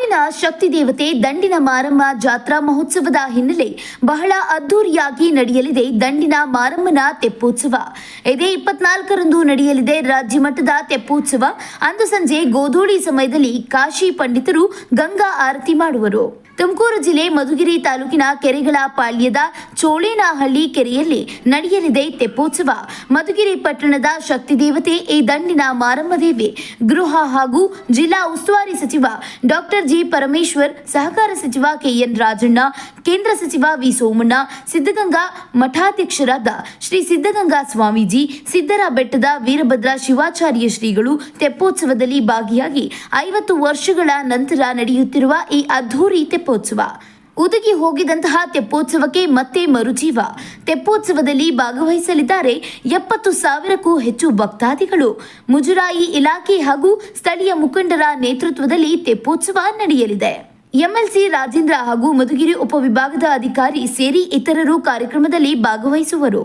ನಾಡಿನ ಶಕ್ತಿ ದೇವತೆ ದಂಡಿನ ಮಾರಮ್ಮ ಜಾತ್ರಾ ಮಹೋತ್ಸವದ ಹಿನ್ನೆಲೆ ಬಹಳ ಅದ್ದೂರಿಯಾಗಿ ನಡೆಯಲಿದೆ ದಂಡಿನ ಮಾರಮ್ಮನ ತೆಪ್ಪೋತ್ಸವ. ಇದೇ ಇಪ್ಪತ್ನಾಲ್ಕರಂದು ನಡೆಯಲಿದೆ ರಾಜ್ಯ ಮಟ್ಟದ ತೆಪ್ಪೋತ್ಸವ. ಅಂದು ಸಂಜೆ ಗೋಧೂಳಿ ಸಮಯದಲ್ಲಿ ಕಾಶಿ ಪಂಡಿತರು ಗಂಗಾ ಆರತಿ ಮಾಡುವರು. ತುಮಕೂರು ಜಿಲ್ಲೆ ಮಧುಗಿರಿ ತಾಲೂಕಿನ ಕೆರೆಗಳ ಪಾಳ್ಯದ ಚೋಳೇನಹಳ್ಳಿ ಕೆರೆಯಲ್ಲಿ ನಡೆಯಲಿದೆ ತೆಪ್ಪೋತ್ಸವ. ಮಧುಗಿರಿ ಪಟ್ಟಣದ ಶಕ್ತಿ ದೇವತೆ ಈ ದಂಡಿನ ಮಾರಮ್ಮ ದೇವಿ ಗೃಹ ಹಾಗೂ ಜಿಲ್ಲಾ ಉಸ್ತುವಾರಿ ಸಚಿವ ಡಾಕ್ಟರ್ ಜಿ ಪರಮೇಶ್ವರ್, ಸಹಕಾರ ಸಚಿವ ಕೆಎನ್ ರಾಜಣ್ಣ, ಕೇಂದ್ರ ಸಚಿವ ವಿ ಸೋಮಣ್ಣ, ಸಿದ್ಧಗಂಗಾ ಮಠಾಧ್ಯಕ್ಷರಾದ ಶ್ರೀ ಸಿದ್ಧಗಂಗಾ ಸ್ವಾಮೀಜಿ, ಸಿದ್ದರ ಬೆಟ್ಟದ ವೀರಭದ್ರ ಶಿವಾಚಾರ್ಯ ಶ್ರೀಗಳು ತೆಪ್ಪೋತ್ಸವದಲ್ಲಿ ಭಾಗಿಯಾಗಿ ಐವತ್ತು ವರ್ಷಗಳ ನಂತರ ನಡೆಯುತ್ತಿರುವ ಈ ಅದ್ಧೂರಿ ತೆಪ್ಪೋತ್ಸವ ಉದುಗಿ ಹೋಗಿದಂತಹ ತೆಪ್ಪೋತ್ಸವಕ್ಕೆ ಮತ್ತೆ ಮರುಜೀವ. ತೆಪ್ಪೋತ್ಸವದಲ್ಲಿ ಭಾಗವಹಿಸಲಿದ್ದಾರೆ ಎಪ್ಪತ್ತು ಸಾವಿರಕ್ಕೂ ಹೆಚ್ಚು ಭಕ್ತಾದಿಗಳು. ಮುಜರಾಯಿ ಇಲಾಖೆ ಹಾಗೂ ಸ್ಥಳೀಯ ಮುಖಂಡರ ನೇತೃತ್ವದಲ್ಲಿ ತೆಪ್ಪೋತ್ಸವ ನಡೆಯಲಿದೆ. ಎಂಎಲ್ಸಿ ರಾಜೇಂದ್ರ ಹಾಗೂ ಮಧುಗಿರಿ ಉಪವಿಭಾಗದ ಅಧಿಕಾರಿ ಸೇರಿ ಇತರರು ಕಾರ್ಯಕ್ರಮದಲ್ಲಿ ಭಾಗವಹಿಸುವರು.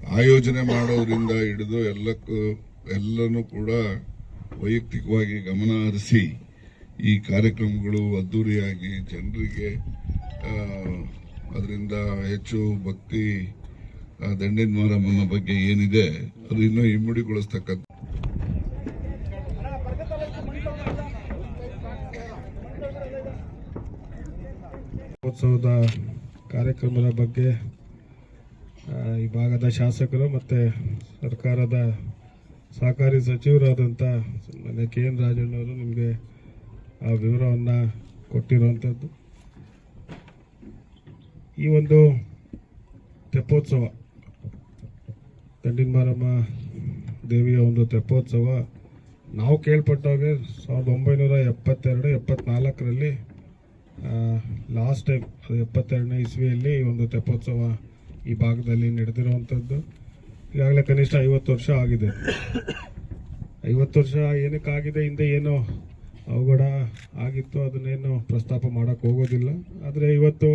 ಆಯೋಜನೆ ಮಾಡೋದ್ರಿಂದ ಹಿಡಿದು ಎಲ್ಲಕ್ಕೂ, ಎಲ್ಲನೂ ಕೂಡ ವೈಯಕ್ತಿಕವಾಗಿ ಗಮನ ಹರಿಸಿ ಈ ಕಾರ್ಯಕ್ರಮಗಳು ಅದ್ದೂರಿಯಾಗಿ ಜನರಿಗೆ ಅದರಿಂದ ಹೆಚ್ಚು ಭಕ್ತಿ ದಂಡಿನ ಮಾರಮ್ಮನ ಬಗ್ಗೆ ಏನಿದೆ ಅದು ಇನ್ನೂ ಇಮ್ಮಡಿಗೊಳಿಸ್ತಕ್ಕಂಥ ಉತ್ಸವದ ಕಾರ್ಯಕ್ರಮದ ಬಗ್ಗೆ ಈ ಭಾಗದ ಶಾಸಕರು ಮತ್ತು ಸರ್ಕಾರದ ಸಹಕಾರಿ ಸಚಿವರಾದಂಥ ಮನೆ ಕೆ ಎನ್ ರಾಜಣ್ಣವರು ನಿಮಗೆ ಆ ವಿವರವನ್ನು ಕೊಟ್ಟಿರುವಂಥದ್ದು ಈ ಒಂದು ತೆಪ್ಪೋತ್ಸವ ದಂಡಿನ ಮಾರಮ್ಮ ದೇವಿಯ ಒಂದು ತೆಪ್ಪೋತ್ಸವ, ನಾವು ಕೇಳ್ಪಟ್ಟಾಗೆ ಸಾವಿರದ ಒಂಬೈನೂರ ಎಪ್ಪತ್ತೆರಡು, ಎಪ್ಪತ್ನಾಲ್ಕರಲ್ಲಿ ಲಾಸ್ಟ್ ಟೈಮ್ ಅದು ಎಪ್ಪತ್ತೆರಡನೇ ಇಸ್ವಿಯಲ್ಲಿ ಈ ಒಂದು ತೆಪ್ಪೋತ್ಸವ ಈ ಭಾಗದಲ್ಲಿ ನಡೆದಿರುವಂಥದ್ದು ಈಗಾಗಲೇ ಕನಿಷ್ಠ ಐವತ್ತು ವರ್ಷ ಆಗಿದೆ. ಐವತ್ತು ವರ್ಷ ಏನಕ್ಕಾಗಿದೆ, ಹಿಂದೆ ಏನೋ ಅವಘಡ ಆಗಿತ್ತು ಅದನ್ನೇನು ಪ್ರಸ್ತಾಪ ಮಾಡೋಕ್ಕೆ ಹೋಗೋದಿಲ್ಲ. ಆದರೆ ಇವತ್ತು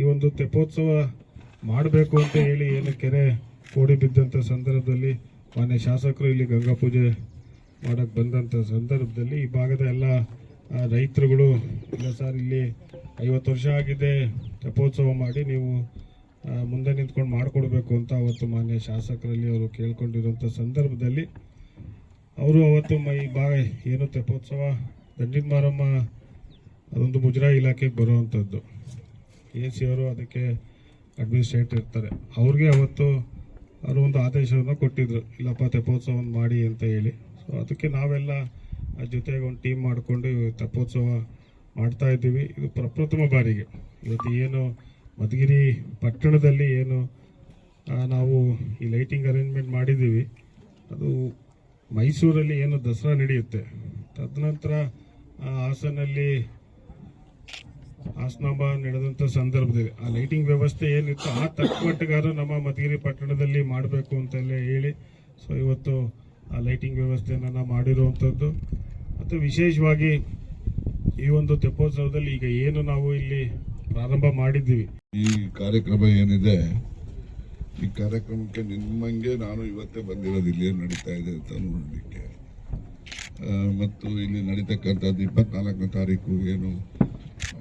ಈ ಒಂದು ತೆಪ್ಪೋತ್ಸವ ಮಾಡಬೇಕು ಅಂತ ಹೇಳಿ ಏನು ಕೆರೆ ಕೋಡಿ ಬಿದ್ದಂಥ ಸಂದರ್ಭದಲ್ಲಿ ಮಾನ್ಯ ಶಾಸಕರು ಇಲ್ಲಿ ಗಂಗಾ ಪೂಜೆ ಮಾಡಕ್ಕೆ ಬಂದಂಥ ಸಂದರ್ಭದಲ್ಲಿ ಈ ಭಾಗದ ಎಲ್ಲ ರೈತರುಗಳು, ಇಲ್ಲ ಸರ್, ಇಲ್ಲಿ ಐವತ್ತು ವರ್ಷ ಆಗಿದೆ, ತೆಪ್ಪೋತ್ಸವ ಮಾಡಿ ನೀವು ಮುಂದೆ ನಿಂತ್ಕೊಂಡು ಮಾಡಿಕೊಡ್ಬೇಕು ಅಂತ ಅವತ್ತು ಮಾನ್ಯ ಶಾಸಕರಲ್ಲಿ ಅವರು ಕೇಳ್ಕೊಂಡಿರುವಂಥ ಸಂದರ್ಭದಲ್ಲಿ ಅವರು ಅವತ್ತು ಈ ಭಾಗ ಏನು ತೆಪ್ಪೋತ್ಸವ, ದಂಡಿನ ಮಾರಮ್ಮ, ಅದೊಂದು ಮುಜರಾಯಿ ಇಲಾಖೆಗೆ ಬರುವಂಥದ್ದು ಎ ಸಿ ಅವರು ಅದಕ್ಕೆ ಅಡ್ಮಿನಿಸ್ಟ್ರೇಟರ್ ಇರ್ತಾರೆ. ಅವ್ರಿಗೆ ಅವತ್ತು ಅವರು ಒಂದು ಆದೇಶವನ್ನು ಕೊಟ್ಟಿದ್ದರು ಇಲ್ಲಪ್ಪ ತೆಪ್ಪೋತ್ಸವವನ್ನು ಮಾಡಿ ಅಂತ ಹೇಳಿ. ಸೊ ಅದಕ್ಕೆ ನಾವೆಲ್ಲ ಜೊತೆಗೆ ಒಂದು ಟೀಮ್ ಮಾಡಿಕೊಂಡು ತೆಪ್ಪೋತ್ಸವ ಮಾಡ್ತಾ ಇದ್ದೀವಿ. ಇದು ಪ್ರಪ್ರಥಮ ಬಾರಿಗೆ. ಇವತ್ತು ಏನು ಮಧುಗಿರಿ ಪಟ್ಟಣದಲ್ಲಿ ಏನು ನಾವು ಈ ಲೈಟಿಂಗ್ ಅರೇಂಜ್ಮೆಂಟ್ ಮಾಡಿದ್ದೀವಿ. ಅದು ಮೈಸೂರಲ್ಲಿ ಏನು ದಸರಾ ನಡೆಯುತ್ತೆ. ತದನಂತರ ಹಾಸನಲ್ಲಿ ಹಾಸನಾಂಬ ನಡೆದಂಥ ಸಂದರ್ಭದಲ್ಲಿ ಆ ಲೈಟಿಂಗ್ ವ್ಯವಸ್ಥೆ ಏನಿತ್ತು, ಆ ತಕ್ಕಮಟ್ಟಿಗಾರು ನಮ್ಮ ಮಧುಗಿರಿ ಪಟ್ಟಣದಲ್ಲಿ ಮಾಡಬೇಕು ಅಂತೆಲ್ಲ ಹೇಳಿ, ಸೊ ಇವತ್ತು ಆ ಲೈಟಿಂಗ್ ವ್ಯವಸ್ಥೆಯನ್ನು ನಾವು ಮಾಡಿರುವಂಥದ್ದು. ಮತ್ತು ವಿಶೇಷವಾಗಿ ಈ ಒಂದು ತೆಪ್ಪೋತ್ಸವದಲ್ಲಿ ಈಗ ಏನು ನಾವು ಇಲ್ಲಿ ಪ್ರಾರಂಭ ಮಾಡಿದ್ದೀವಿ. ಈ ಕಾರ್ಯಕ್ರಮ ಏನಿದೆ, ಈ ಕಾರ್ಯಕ್ರಮಕ್ಕೆ ನಿಮ್ಮಂಗೆ ನಾನು ಇವತ್ತೇ ಬಂದಿರೋದು ಇಲ್ಲಿ ಏನು ನಡೀತಾ ಇದೆ ಅಂತ ನೋಡಲಿಕ್ಕೆ. ಮತ್ತು ಇಲ್ಲಿ ನಡೀತಕ್ಕಂಥದ್ದು ಇಪ್ಪತ್ನಾಲ್ಕನೇ ತಾರೀಕು ಏನು,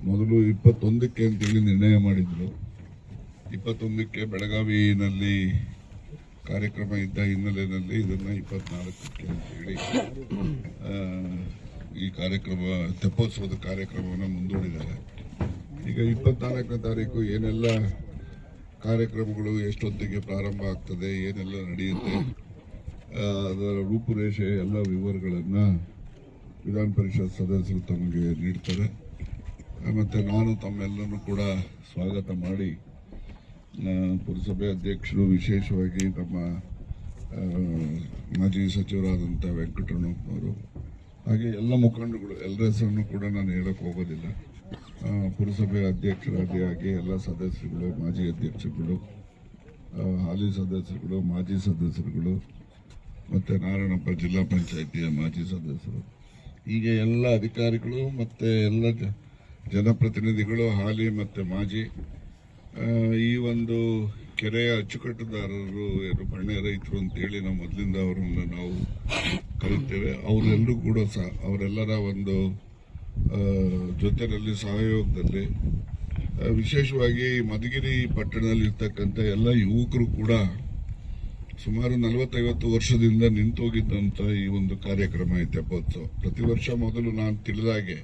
ಮೊದಲು ಇಪ್ಪತ್ತೊಂದಕ್ಕೆ ಅಂತೇಳಿ ನಿರ್ಣಯ ಮಾಡಿದ್ರು. ಇಪ್ಪತ್ತೊಂದಕ್ಕೆ ಬೆಳಗಾವಿನಲ್ಲಿ ಕಾರ್ಯಕ್ರಮ ಇದ್ದ ಹಿನ್ನೆಲೆಯಲ್ಲಿ ಇದನ್ನು ಇಪ್ಪತ್ನಾಲ್ಕಕ್ಕೆ ಅಂತೇಳಿ ಈ ಕಾರ್ಯಕ್ರಮ, ತೆಪ್ಪೋತ್ಸವದ ಕಾರ್ಯಕ್ರಮವನ್ನು ಮುಂದೂಡಿದ್ದಾರೆ. ಈಗ ಇಪ್ಪತ್ನಾಲ್ಕನೇ ತಾರೀಕು ಏನೆಲ್ಲ ಕಾರ್ಯಕ್ರಮಗಳು ಎಷ್ಟೊತ್ತಿಗೆ ಪ್ರಾರಂಭ ಆಗ್ತದೆ ಏನೆಲ್ಲ ನಡೆಯುತ್ತೆ ಅದರ ರೂಪುರೇಷೆ ಎಲ್ಲ ವಿವರಗಳನ್ನು ವಿಧಾನ ಪರಿಷತ್ ಸದಸ್ಯರು ತಮಗೆ ನೀಡ್ತಾರೆ. ಮತ್ತು ನಾನು ತಮ್ಮೆಲ್ಲರೂ ಕೂಡ ಸ್ವಾಗತ ಮಾಡಿ ಪುರಸಭೆ ಅಧ್ಯಕ್ಷರು ವಿಶೇಷವಾಗಿ ನಮ್ಮ ಆ, ಮಾಜಿ ಸಚಿವರಾದಂಥ ಅವರು ಹಾಗೆ ಎಲ್ಲ ಮುಖಂಡಗಳು ಎಲ್ಲರ ಹೆಸರನ್ನು ಕೂಡ ನಾನು ಹೇಳಕ್ಕೆ ಹೋಗೋದಿಲ್ಲ. ಪುರಸಭೆ ಅಧ್ಯಕ್ಷರಾಗಿ ಆಗಿ ಎಲ್ಲ ಸದಸ್ಯರುಗಳು, ಮಾಜಿ ಅಧ್ಯಕ್ಷರುಗಳು ಹಾಲಿ ಸದಸ್ಯರುಗಳು, ಮಾಜಿ ಸದಸ್ಯರುಗಳು, ಮತ್ತು ನಾರಾಯಣಪ್ಪ ಜಿಲ್ಲಾ ಪಂಚಾಯಿತಿಯ ಮಾಜಿ ಸದಸ್ಯರು. ಹೀಗೆ ಎಲ್ಲ ಅಧಿಕಾರಿಗಳು ಮತ್ತು ಎಲ್ಲ ಜನಪ್ರತಿನಿಧಿಗಳು, ಹಾಲಿ ಮತ್ತು ಮಾಜಿ ಈ ಒಂದು ಕೆರೆಯ ಅಚ್ಚುಕಟ್ಟುದಾರರು ಏನು ಬಣ್ಣ ರೈತರು ಅಂತೇಳಿ ನಾವು ಮೊದಲಿಂದ ಅವರನ್ನು ನಾವು ಕರೀತೇವೆ ಅವರೆಲ್ಲರೂ ಕೂಡ ಸಹ, ಅವರೆಲ್ಲರ ಒಂದು ಜೊತೆಯಲ್ಲಿ ಸಹಯೋಗದಲ್ಲಿ ವಿಶೇಷವಾಗಿ ಮಧುಗಿರಿ ಪಟ್ಟಣದಲ್ಲಿ ಇರ್ತಕ್ಕಂಥ ಎಲ್ಲ ಯುವಕರು ಕೂಡ ಸುಮಾರು ನಲವತ್ತೈವತ್ತು ವರ್ಷದಿಂದ ನಿಂತೋಗಿದ್ದಂಥ ಈ ಒಂದು ಕಾರ್ಯಕ್ರಮ ಐತೆ ತೆಪ್ಪೋತ್ಸವ ಪ್ರತಿ ವರ್ಷ ಮೊದಲು ನಾನು ತಿಳಿದಾಗೆ